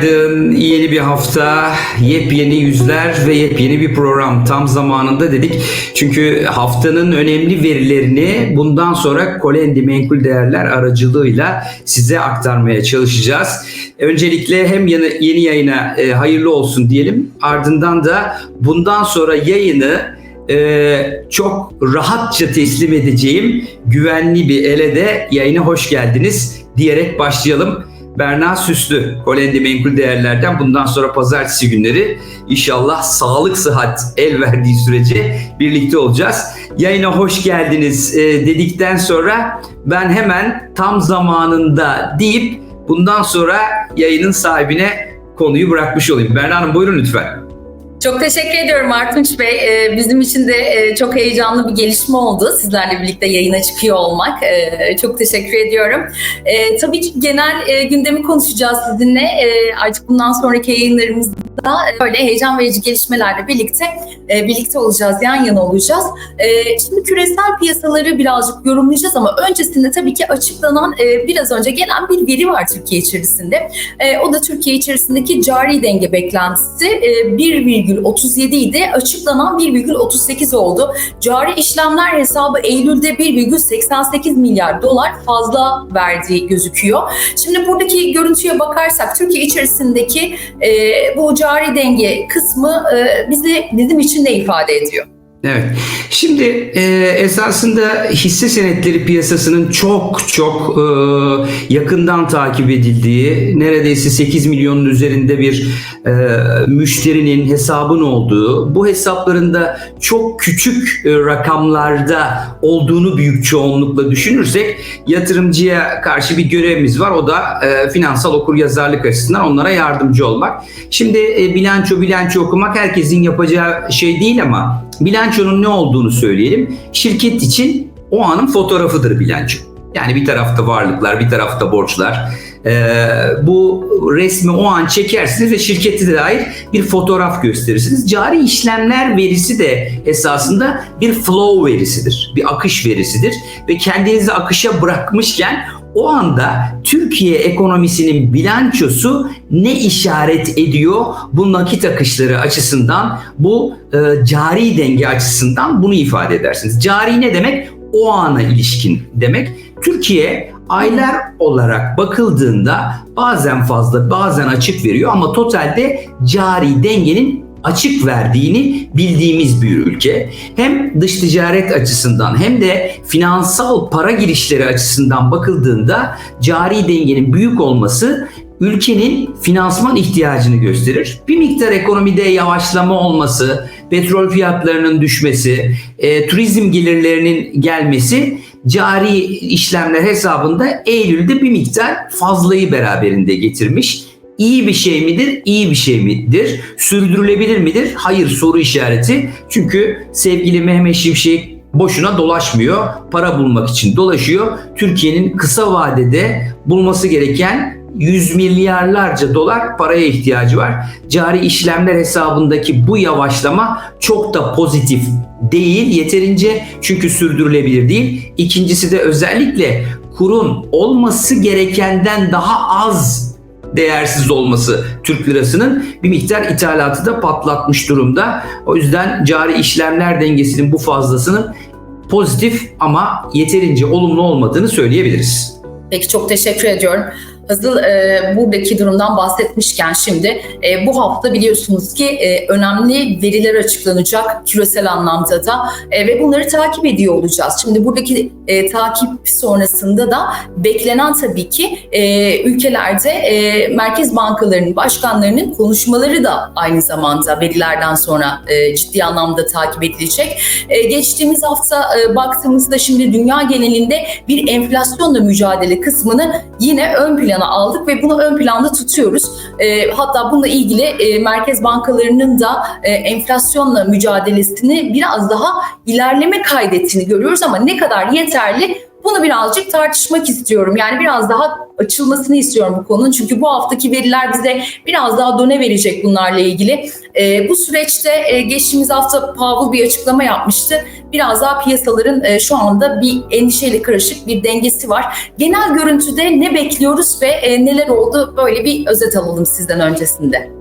Günaydın. Yeni bir hafta, yepyeni yüzler ve yepyeni bir program. Tam zamanında dedik. Çünkü haftanın önemli verilerini bundan sonra Kolendi Menkul Değerler aracılığıyla size aktarmaya çalışacağız. Öncelikle hem yeni, yeni yayına e, hayırlı olsun diyelim. Ardından da bundan sonra yayını e, çok rahatça teslim edeceğim güvenli bir ele de yayına hoş geldiniz diyerek başlayalım. Berna Süslü, Kolendi Menkul Değerler'den bundan sonra pazartesi günleri inşallah sağlık sıhhat el verdiği sürece birlikte olacağız. Yayına hoş geldiniz e, dedikten sonra ben hemen tam zamanında deyip bundan sonra yayının sahibine konuyu bırakmış olayım. Berna Hanım buyurun lütfen. Çok teşekkür ediyorum Artunç Bey. Ee, Bizim için de e, çok heyecanlı bir gelişme oldu. Sizlerle birlikte yayına çıkıyor olmak. Ee, Çok teşekkür ediyorum. Ee, Tabii ki genel e, gündemi konuşacağız sizinle. Artık bundan sonraki yayınlarımızda böyle heyecan verici gelişmelerle birlikte e, birlikte olacağız, yan yana olacağız. Şimdi küresel piyasaları birazcık yorumlayacağız ama öncesinde tabii ki açıklanan biraz önce gelen bir veri var Türkiye içerisinde. O da Türkiye içerisindeki cari denge beklentisi e, 1,37 idi. Açıklanan 1,38 oldu. Cari işlemler hesabı Eylül'de 1,88 milyar dolar fazla verdiği gözüküyor. Şimdi buradaki görüntüye bakarsak Türkiye içerisindeki e, bu cari denge kısmı e, bizi bizim için ne ifade ediyor? Evet. Şimdi e, esasında hisse senetleri piyasasının çok çok e, yakından takip edildiği, neredeyse 8 milyonun üzerinde bir e, müşterinin hesabın olduğu, bu hesaplarında çok küçük e, rakamlarda olduğunu büyük çoğunlukla düşünürsek yatırımcıya karşı bir görevimiz var. O da e, finansal okuryazarlık açısından onlara yardımcı olmak. Şimdi e, bilanço bilanço okumak herkesin yapacağı şey değil ama bilançonun ne olduğunu söyleyelim. Şirket için o anın fotoğrafıdır bilanço. Yani bir tarafta varlıklar, bir tarafta borçlar. Ee, bu resmi o an çekersiniz ve şirkete dair bir fotoğraf gösterirsiniz. Cari işlemler verisi de esasında bir flow verisidir, bir akış verisidir ve kendinizi akışa bırakmışken o anda Türkiye ekonomisinin bilançosu ne işaret ediyor bu nakit akışları açısından, bu e, cari denge açısından bunu ifade edersiniz. Cari ne demek? O ana ilişkin demek. Türkiye aylar olarak bakıldığında bazen fazla bazen açık veriyor ama totalde cari dengenin açık verdiğini bildiğimiz bir ülke. Hem dış ticaret açısından hem de finansal para girişleri açısından bakıldığında cari dengenin büyük olması ülkenin finansman ihtiyacını gösterir. Bir miktar ekonomide yavaşlama olması, petrol fiyatlarının düşmesi, e, turizm gelirlerinin gelmesi cari işlemler hesabında Eylül'de bir miktar fazlayı beraberinde getirmiş. İyi bir şey midir? İyi bir şey midir? Sürdürülebilir midir? Hayır soru işareti. Çünkü sevgili Mehmet Şimşek boşuna dolaşmıyor. Para bulmak için dolaşıyor. Türkiye'nin kısa vadede bulması gereken 100 milyarlarca dolar paraya ihtiyacı var. Cari işlemler hesabındaki bu yavaşlama çok da pozitif değil yeterince çünkü sürdürülebilir değil. İkincisi de özellikle kurun olması gerekenden daha az değersiz olması Türk lirasının bir miktar ithalatı da patlatmış durumda. O yüzden cari işlemler dengesinin bu fazlasının pozitif ama yeterince olumlu olmadığını söyleyebiliriz. Peki çok teşekkür ediyorum. Hazır e, buradaki durumdan bahsetmişken şimdi e, bu hafta biliyorsunuz ki e, önemli veriler açıklanacak küresel anlamda da e, ve bunları takip ediyor olacağız. Şimdi buradaki e, takip sonrasında da beklenen tabii ki e, ülkelerde e, merkez bankalarının başkanlarının konuşmaları da aynı zamanda verilerden sonra e, ciddi anlamda takip edilecek. E, geçtiğimiz hafta e, baktığımızda şimdi dünya genelinde bir enflasyonla mücadele kısmını yine ön plana aldık ve bunu ön planda tutuyoruz. E, hatta bununla ilgili e, merkez bankalarının da e, enflasyonla mücadelesini biraz daha ilerleme kaydettiğini görüyoruz ama ne kadar yeterli Bunu birazcık tartışmak istiyorum. Yani biraz daha açılmasını istiyorum bu konunun. Çünkü bu haftaki veriler bize biraz daha done verecek bunlarla ilgili. E, bu süreçte e, geçtiğimiz hafta Powell bir açıklama yapmıştı. Biraz daha piyasaların e, şu anda bir endişeyle karışık bir dengesi var. Genel görüntüde ne bekliyoruz ve e, neler oldu? Böyle bir özet alalım sizden öncesinde.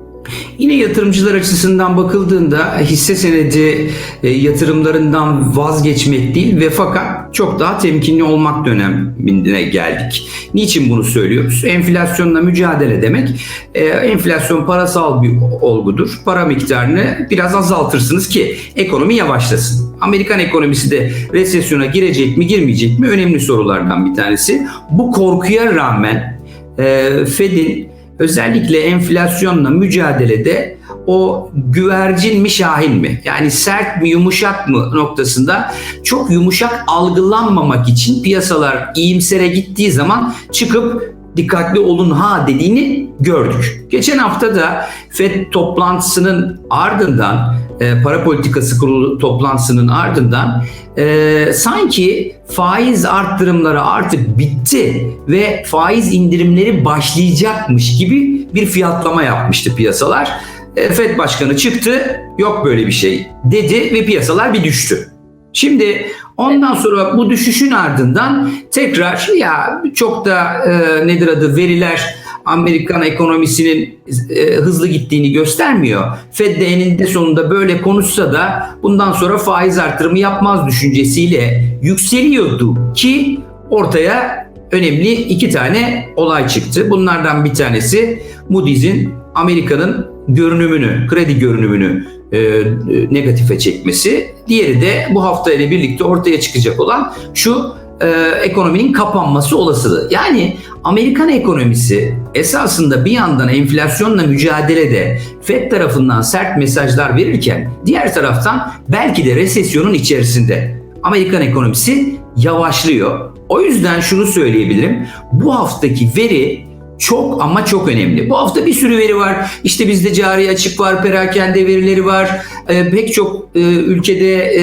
Yine yatırımcılar açısından bakıldığında hisse senedi e, yatırımlarından vazgeçmek değil ve fakat çok daha temkinli olmak dönemine geldik. Niçin bunu söylüyoruz? Enflasyonla mücadele demek, e, enflasyon parasal bir olgudur. Para miktarını biraz azaltırsınız ki ekonomi yavaşlasın. Amerikan ekonomisi de resesyona girecek mi girmeyecek mi önemli sorulardan bir tanesi. Bu korkuya rağmen e, Fed'in özellikle enflasyonla mücadelede o güvercin mi şahin mi yani sert mi yumuşak mı noktasında çok yumuşak algılanmamak için piyasalar iyimsere gittiği zaman çıkıp dikkatli olun ha dediğini gördük. Geçen hafta da FED toplantısının ardından e, para politikası kurulu toplantısının ardından e, sanki faiz arttırımları artık bitti ve faiz indirimleri başlayacakmış gibi bir fiyatlama yapmıştı piyasalar. E, FED başkanı çıktı yok böyle bir şey dedi ve piyasalar bir düştü. Şimdi ondan sonra bu düşüşün ardından tekrar ya çok da e, nedir adı veriler Amerikan ekonomisinin e, hızlı gittiğini göstermiyor. Fed de eninde sonunda böyle konuşsa da bundan sonra faiz artırımı yapmaz düşüncesiyle yükseliyordu ki ortaya önemli iki tane olay çıktı. Bunlardan bir tanesi Moody's'in Amerika'nın görünümünü, kredi görünümünü e, negatife çekmesi. Diğeri de bu hafta ile birlikte ortaya çıkacak olan şu e, ekonominin kapanması olasılığı. Yani Amerikan ekonomisi esasında bir yandan enflasyonla mücadelede FED tarafından sert mesajlar verirken diğer taraftan belki de resesyonun içerisinde Amerikan ekonomisi yavaşlıyor. O yüzden şunu söyleyebilirim. Bu haftaki veri çok ama çok önemli. Bu hafta bir sürü veri var. İşte bizde cari açık var, perakende verileri var. E, pek çok e, ülkede e,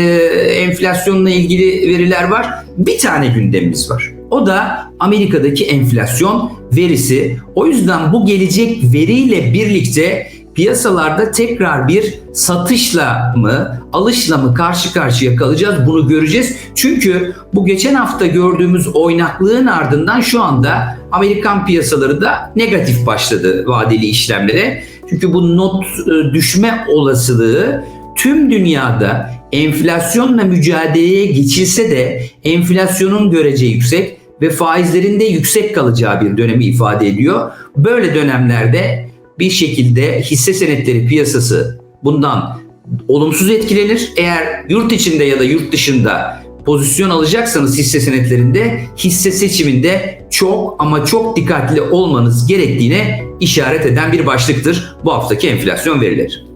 enflasyonla ilgili veriler var. Bir tane gündemimiz var. O da Amerika'daki enflasyon verisi. O yüzden bu gelecek veriyle birlikte piyasalarda tekrar bir satışla mı, alışla mı karşı karşıya kalacağız bunu göreceğiz. Çünkü bu geçen hafta gördüğümüz oynaklığın ardından şu anda Amerikan piyasaları da negatif başladı vadeli işlemlere. Çünkü bu not e, düşme olasılığı tüm dünyada enflasyonla mücadeleye geçilse de enflasyonun görece yüksek ve faizlerin de yüksek kalacağı bir dönemi ifade ediyor. Böyle dönemlerde bir şekilde hisse senetleri piyasası bundan olumsuz etkilenir. Eğer yurt içinde ya da yurt dışında pozisyon alacaksanız hisse senetlerinde hisse seçiminde çok ama çok dikkatli olmanız gerektiğine işaret eden bir başlıktır bu haftaki enflasyon verileri.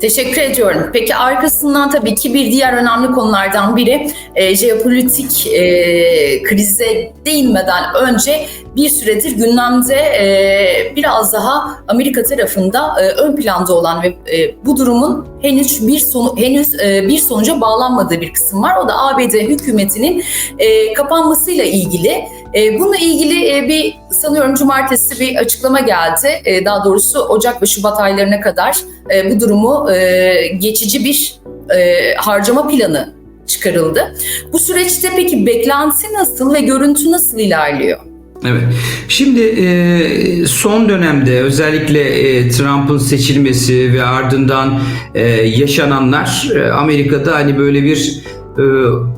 Teşekkür ediyorum. Peki arkasından tabii ki bir diğer önemli konulardan biri e, jeopolitik e, krize değinmeden önce bir süredir gündemde e, biraz daha Amerika tarafında e, ön planda olan ve e, bu durumun henüz bir sonu henüz e, bir sonuca bağlanmadığı bir kısım var. O da ABD hükümetinin e, kapanmasıyla ilgili. E, bununla ilgili e, bir sanıyorum cumartesi bir açıklama geldi. E, daha doğrusu Ocak ve Şubat aylarına kadar e, bu durumu e, geçici bir e, harcama planı çıkarıldı. Bu süreçte peki beklenti nasıl ve görüntü nasıl ilerliyor? Evet. Şimdi e, son dönemde özellikle e, Trump'ın seçilmesi ve ardından e, yaşananlar e, Amerika'da hani böyle bir e,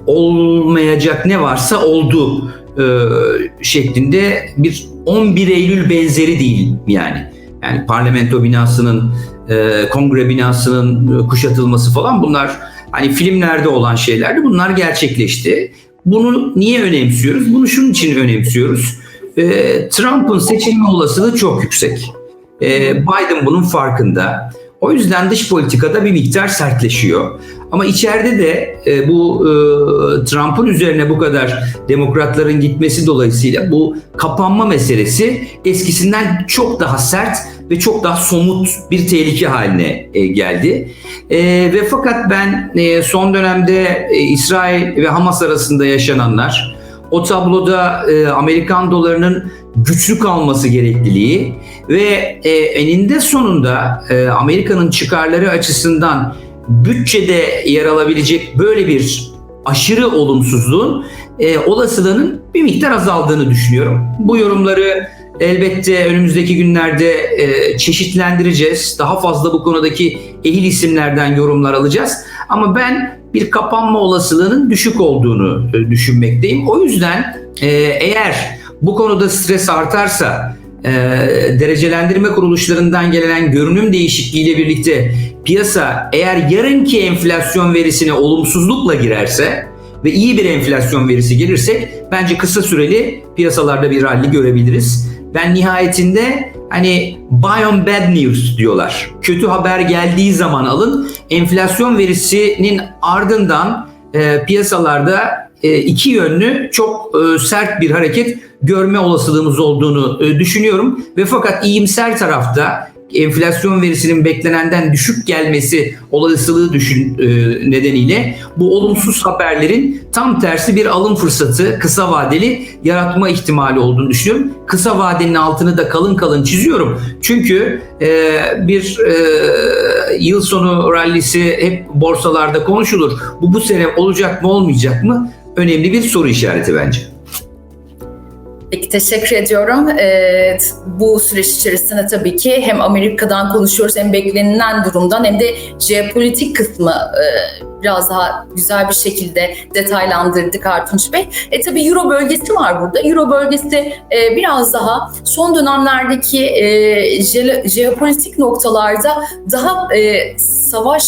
olmayacak ne varsa oldu e, şeklinde bir 11 Eylül benzeri değil yani. Yani parlamento binasının, e, kongre binasının kuşatılması falan bunlar hani filmlerde olan şeylerdi. Bunlar gerçekleşti. Bunu niye önemsiyoruz? Bunu şunun için önemsiyoruz. E, Trump'ın seçilme olasılığı çok yüksek. E, Biden bunun farkında. O yüzden dış politikada bir miktar sertleşiyor. Ama içeride de e, bu e, Trump'ın üzerine bu kadar demokratların gitmesi dolayısıyla bu kapanma meselesi eskisinden çok daha sert ve çok daha somut bir tehlike haline e, geldi. E, ve fakat ben e, son dönemde e, İsrail ve Hamas arasında yaşananlar o tabloda e, Amerikan dolarının güçlü kalması gerekliliği ve e, eninde sonunda e, Amerika'nın çıkarları açısından bütçede yer alabilecek böyle bir aşırı olumsuzluğun e, olasılığının bir miktar azaldığını düşünüyorum. Bu yorumları elbette önümüzdeki günlerde e, çeşitlendireceğiz. Daha fazla bu konudaki ehil isimlerden yorumlar alacağız. Ama ben bir kapanma olasılığının düşük olduğunu e, düşünmekteyim. O yüzden e, eğer bu konuda stres artarsa e, derecelendirme kuruluşlarından gelen görünüm değişikliğiyle birlikte piyasa eğer yarınki enflasyon verisine olumsuzlukla girerse ve iyi bir enflasyon verisi gelirse bence kısa süreli piyasalarda bir rally görebiliriz. Ben nihayetinde hani buy on bad news diyorlar. Kötü haber geldiği zaman alın. Enflasyon verisinin ardından e, piyasalarda iki yönlü çok e, sert bir hareket görme olasılığımız olduğunu e, düşünüyorum ve fakat iyimser tarafta enflasyon verisinin beklenenden düşük gelmesi olasılığı düşün e, nedeniyle bu olumsuz haberlerin tam tersi bir alım fırsatı kısa vadeli yaratma ihtimali olduğunu düşünüyorum. Kısa vadenin altını da kalın kalın çiziyorum. Çünkü e, bir e, yıl sonu rallisi hep borsalarda konuşulur. Bu bu sene olacak mı olmayacak mı? Önemli bir soru işareti bence. Peki teşekkür ediyorum. Ee, bu süreç içerisinde tabii ki hem Amerika'dan konuşuyoruz hem beklenilen durumdan hem de jeopolitik kısmı e, biraz daha güzel bir şekilde detaylandırdık Artunç Bey. E tabii Euro bölgesi var burada. Euro bölgesi e, biraz daha son dönemlerdeki e, je- jeopolitik noktalarda daha e, savaş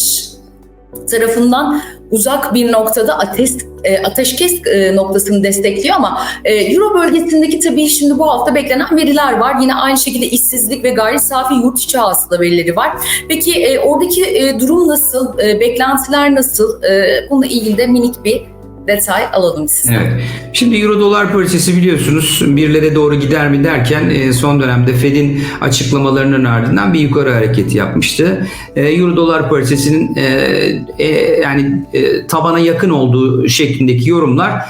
tarafından uzak bir noktada ateş e, ateşkes e, noktasını destekliyor ama e, Euro bölgesindeki tabii şimdi bu hafta beklenen veriler var. Yine aynı şekilde işsizlik ve gayri safi yurt içi hasıla verileri var. Peki e, oradaki e, durum nasıl? E, beklentiler nasıl? E, bununla ilgili de minik bir detay alalım sizden. Evet. Şimdi euro dolar paritesi biliyorsunuz birlere doğru gider mi derken e, son dönemde Fed'in açıklamalarının ardından bir yukarı hareket yapmıştı. E, Euro dolar paritesinin e, yani tabana yakın olduğu şeklindeki yorumlar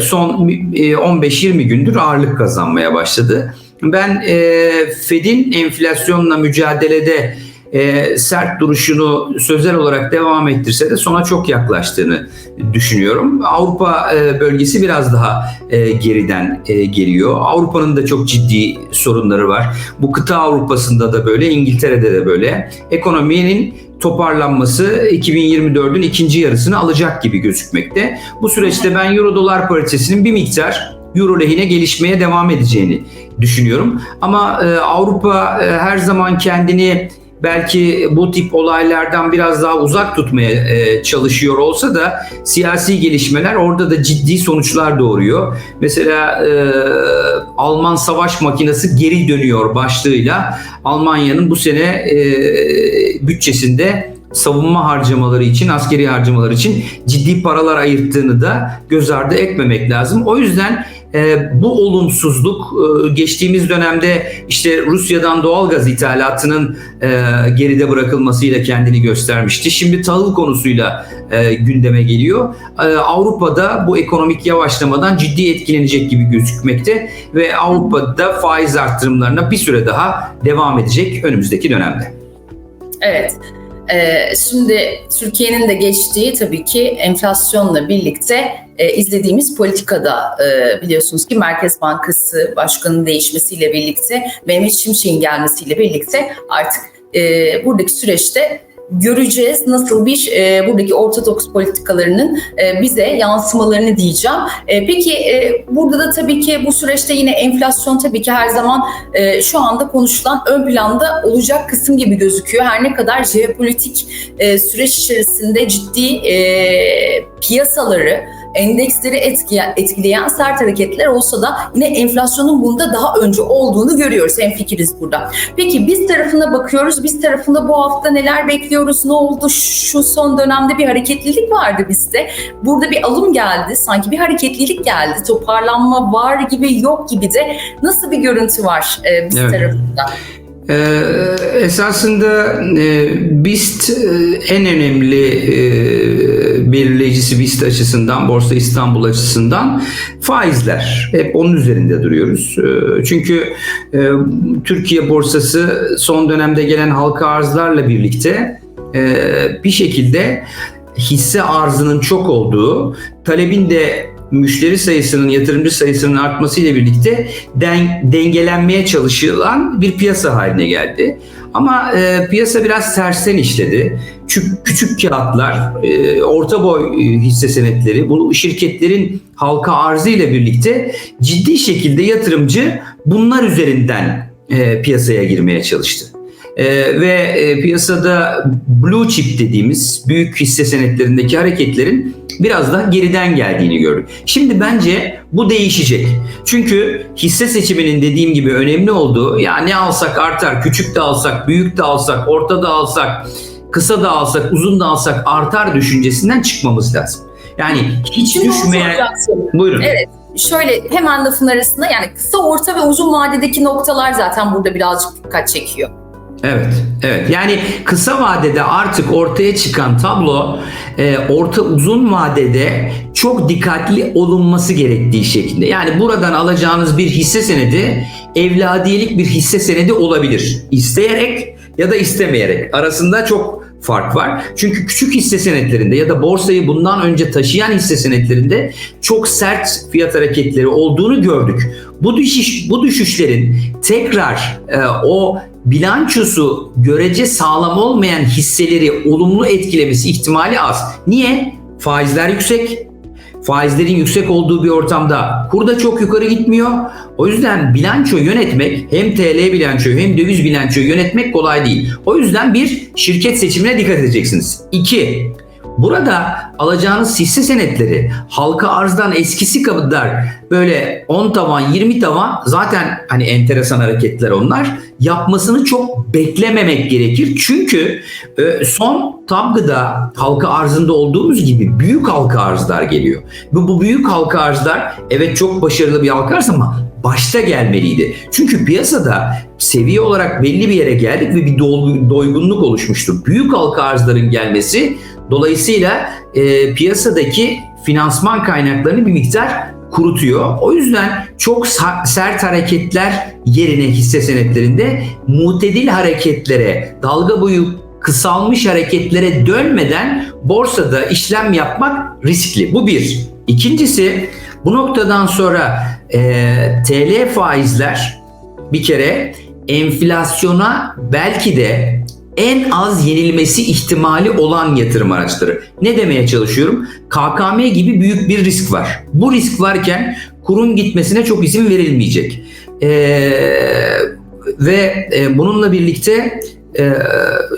son e, 15-20 gündür ağırlık kazanmaya başladı. Ben Fed'in enflasyonla mücadelede e, sert duruşunu sözel olarak devam ettirse de sona çok yaklaştığını düşünüyorum. Avrupa e, bölgesi biraz daha e, geriden e, geliyor. Avrupa'nın da çok ciddi sorunları var. Bu kıta Avrupa'sında da böyle, İngiltere'de de böyle. Ekonominin toparlanması 2024'ün ikinci yarısını alacak gibi gözükmekte. Bu süreçte ben Euro dolar paritesinin bir miktar Euro lehine gelişmeye devam edeceğini düşünüyorum. Ama e, Avrupa e, her zaman kendini belki bu tip olaylardan biraz daha uzak tutmaya e, çalışıyor olsa da siyasi gelişmeler orada da ciddi sonuçlar doğuruyor. Mesela e, Alman savaş makinesi geri dönüyor başlığıyla Almanya'nın bu sene e, bütçesinde savunma harcamaları için, askeri harcamalar için ciddi paralar ayırttığını da göz ardı etmemek lazım. O yüzden e, bu olumsuzluk e, geçtiğimiz dönemde işte Rusya'dan doğal gaz ithalatının e, geride bırakılmasıyla kendini göstermişti. Şimdi tahıl konusuyla e, gündeme geliyor. E, Avrupa'da bu ekonomik yavaşlamadan ciddi etkilenecek gibi gözükmekte ve Avrupa'da faiz arttırımlarına bir süre daha devam edecek önümüzdeki dönemde. Evet. Ee, şimdi Türkiye'nin de geçtiği tabii ki enflasyonla birlikte e, izlediğimiz politikada e, biliyorsunuz ki Merkez Bankası Başkanı'nın değişmesiyle birlikte Mehmet Şimşek'in gelmesiyle birlikte artık e, buradaki süreçte göreceğiz nasıl bir e, buradaki ortodoks politikalarının e, bize yansımalarını diyeceğim. E, peki e, burada da tabii ki bu süreçte yine enflasyon tabii ki her zaman e, şu anda konuşulan ön planda olacak kısım gibi gözüküyor. Her ne kadar jeopolitik e, süreç içerisinde ciddi e, piyasaları endeksleri etkileyen, etkileyen sert hareketler olsa da yine enflasyonun bunda daha önce olduğunu görüyoruz. Hemfikiriz burada. Peki biz tarafına bakıyoruz. Biz tarafında bu hafta neler bekliyoruz? Ne oldu? Şu son dönemde bir hareketlilik vardı bizde. Burada bir alım geldi. Sanki bir hareketlilik geldi. Toparlanma var gibi yok gibi de nasıl bir görüntü var e, biz Evet. tarafında? Ee, esasında e, BIST e, en önemli e, belirleyicisi BIST açısından, Borsa İstanbul açısından faizler. Hep onun üzerinde duruyoruz. E, çünkü e, Türkiye borsası son dönemde gelen halka arzlarla birlikte e, bir şekilde hisse arzının çok olduğu, talebin de müşteri sayısının, yatırımcı sayısının artmasıyla birlikte den, dengelenmeye çalışılan bir piyasa haline geldi. Ama e, piyasa biraz tersten işledi. Küçük, küçük kağıtlar, e, orta boy e, hisse senetleri, bu şirketlerin halka arzı ile birlikte ciddi şekilde yatırımcı bunlar üzerinden e, piyasaya girmeye çalıştı. Ee, ve e, piyasada blue chip dediğimiz büyük hisse senetlerindeki hareketlerin biraz da geriden geldiğini gördük. Şimdi bence bu değişecek. Çünkü hisse seçiminin dediğim gibi önemli olduğu ya ne alsak artar, küçük de alsak, büyük de alsak, orta da alsak, kısa da alsak, uzun da alsak artar düşüncesinden çıkmamız lazım. Yani hiç Şimdi düşmeyen... Buyurun. Evet. Şöyle hemen lafın arasında yani kısa, orta ve uzun vadedeki noktalar zaten burada birazcık dikkat çekiyor. Evet, evet. Yani kısa vadede artık ortaya çıkan tablo, e, orta uzun vadede çok dikkatli olunması gerektiği şeklinde. Yani buradan alacağınız bir hisse senedi, evladiyelik bir hisse senedi olabilir. İsteyerek ya da istemeyerek. Arasında çok fark var. Çünkü küçük hisse senetlerinde ya da borsayı bundan önce taşıyan hisse senetlerinde çok sert fiyat hareketleri olduğunu gördük. Bu düşüş bu düşüşlerin tekrar e, o bilançosu görece sağlam olmayan hisseleri olumlu etkilemesi ihtimali az. Niye? Faizler yüksek. Faizlerin yüksek olduğu bir ortamda kur da çok yukarı gitmiyor. O yüzden bilanço yönetmek hem TL bilançoyu hem döviz bilançoyu yönetmek kolay değil. O yüzden bir şirket seçimine dikkat edeceksiniz. İki, Burada alacağınız hisse senetleri halka arzdan eskisi kadar böyle 10 tavan 20 tavan zaten hani enteresan hareketler onlar yapmasını çok beklememek gerekir. Çünkü e, son tabgıda halka arzında olduğumuz gibi büyük halka arzlar geliyor. Ve bu büyük halka arzlar evet çok başarılı bir halka arz ama başta gelmeliydi. Çünkü piyasada seviye olarak belli bir yere geldik ve bir doygunluk oluşmuştu. Büyük halka arzların gelmesi Dolayısıyla e, piyasadaki finansman kaynaklarını bir miktar kurutuyor. O yüzden çok sert hareketler yerine hisse senetlerinde mutedil hareketlere, dalga boyu kısalmış hareketlere dönmeden borsada işlem yapmak riskli. Bu bir. İkincisi bu noktadan sonra e, TL faizler bir kere enflasyona belki de en az yenilmesi ihtimali olan yatırım araçları. Ne demeye çalışıyorum? KKM gibi büyük bir risk var. Bu risk varken kurun gitmesine çok izin verilmeyecek. Ee, ve e, bununla birlikte e,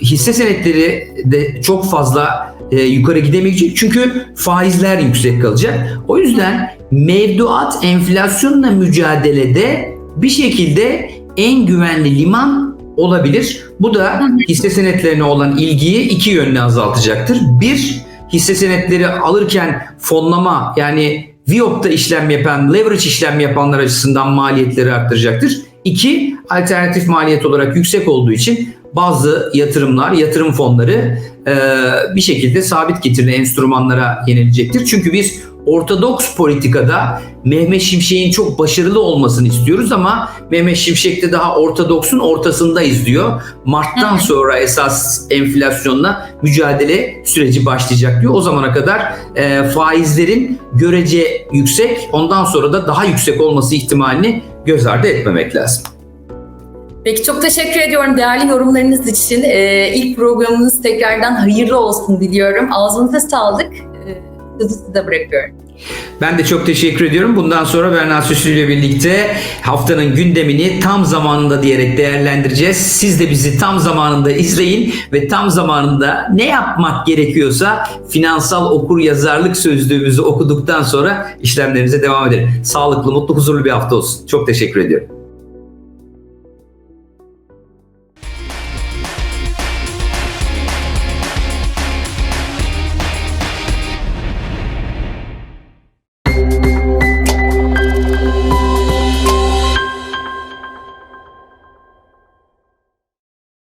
hisse senetleri de çok fazla e, yukarı gidemeyecek çünkü faizler yüksek kalacak. O yüzden mevduat enflasyonla mücadelede bir şekilde en güvenli liman olabilir. Bu da hisse senetlerine olan ilgiyi iki yönlü azaltacaktır. Bir, hisse senetleri alırken fonlama yani VIOP'ta işlem yapan, leverage işlem yapanlar açısından maliyetleri arttıracaktır. İki, alternatif maliyet olarak yüksek olduğu için bazı yatırımlar, yatırım fonları bir şekilde sabit getirili enstrümanlara yenilecektir. Çünkü biz ortodoks politikada Mehmet Şimşek'in çok başarılı olmasını istiyoruz ama Mehmet Şimşek de daha ortodoksun ortasındayız diyor. Mart'tan sonra esas enflasyonla mücadele süreci başlayacak diyor. O zamana kadar e, faizlerin görece yüksek, ondan sonra da daha yüksek olması ihtimalini göz ardı etmemek lazım. Peki çok teşekkür ediyorum değerli yorumlarınız için. Ee, ilk programınız tekrardan hayırlı olsun diliyorum. Ağzınıza sağlık. Sözü size bırakıyorum. Ben de çok teşekkür ediyorum. Bundan sonra Berna Süslü ile birlikte haftanın gündemini tam zamanında diyerek değerlendireceğiz. Siz de bizi tam zamanında izleyin ve tam zamanında ne yapmak gerekiyorsa finansal okur yazarlık sözlüğümüzü okuduktan sonra işlemlerimize devam edelim. Sağlıklı, mutlu, huzurlu bir hafta olsun. Çok teşekkür ediyorum.